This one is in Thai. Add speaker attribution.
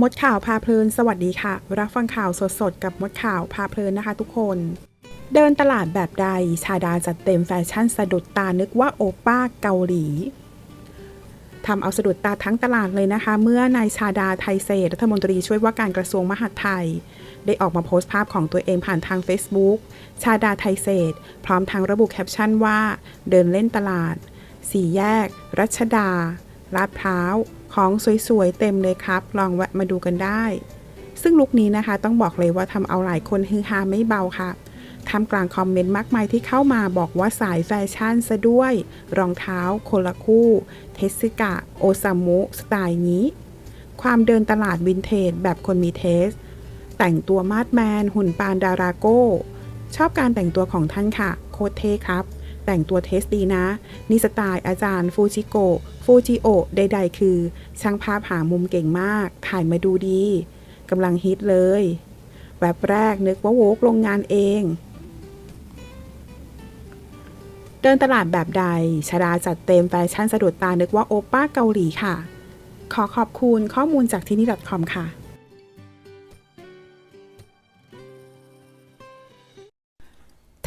Speaker 1: มดข่าวพาเพลินสวัสดีค่ะ รับฟังข่าวสดๆ กับมดข่าวพาเพลินนะคะทุกคน เดินตลาดแบบใด ชาดาจัดเต็มแฟชั่นสะดุดตานึกว่าโอป้าเกาหลีทำเอาสะดุดตาทั้งตลาดเลยนะคะ เมื่อนายชาดาไทยเศรษฐ์รัฐมนตรีช่วยว่าการกระทรวงมหาดไทย ได้ออกมาโพสต์ภาพของตัวเองผ่านทาง Facebook ชาดาไทยเศรษฐพร้อมทางระบุแคปชั่นว่า เดินเล่นตลาด สี่แยก รัชดา ลาดพร้าว ของสวยๆ เต็มเลยครับ ลองแวะมาดูกันได้ ซึ่งลุคนี้นะคะต้องบอกเลยว่าทำเอาหลายคนฮือฮาไม่เบาค่ะทำกลางคอมเมนต์มากมายที่เข้ามาบอกว่าสายแฟชั่นซะด้วย รองเท้า คนละคู่ เทสกะ โอซามุ สไตล์นี้ ความเดินตลาดวินเทจแบบคนมีเทส แต่งตัวมาดแมน หุ่นปานดาราโก้ ชอบการแต่งตัวของท่านค่ะ โคตรเท่ครับ แต่งตัวเทสดีนะนี่สไตล์อาจารย์ฟูจิโกฟูจิโอใดๆคือ ช่างภาพหามุมเก่งมาก ถ่ายมาดูดีกำลังฮิตเลย แวบแรกนึกว่าโวกโรงงานเอง เดินตลาดแบบใดชาดาจัดเต็มแฟชั่นสะดุดตานึกว่าโอป้าเกาหลีค่ะ ขอขอบคุณข้อมูลจากที่นี่ .com ค่ะ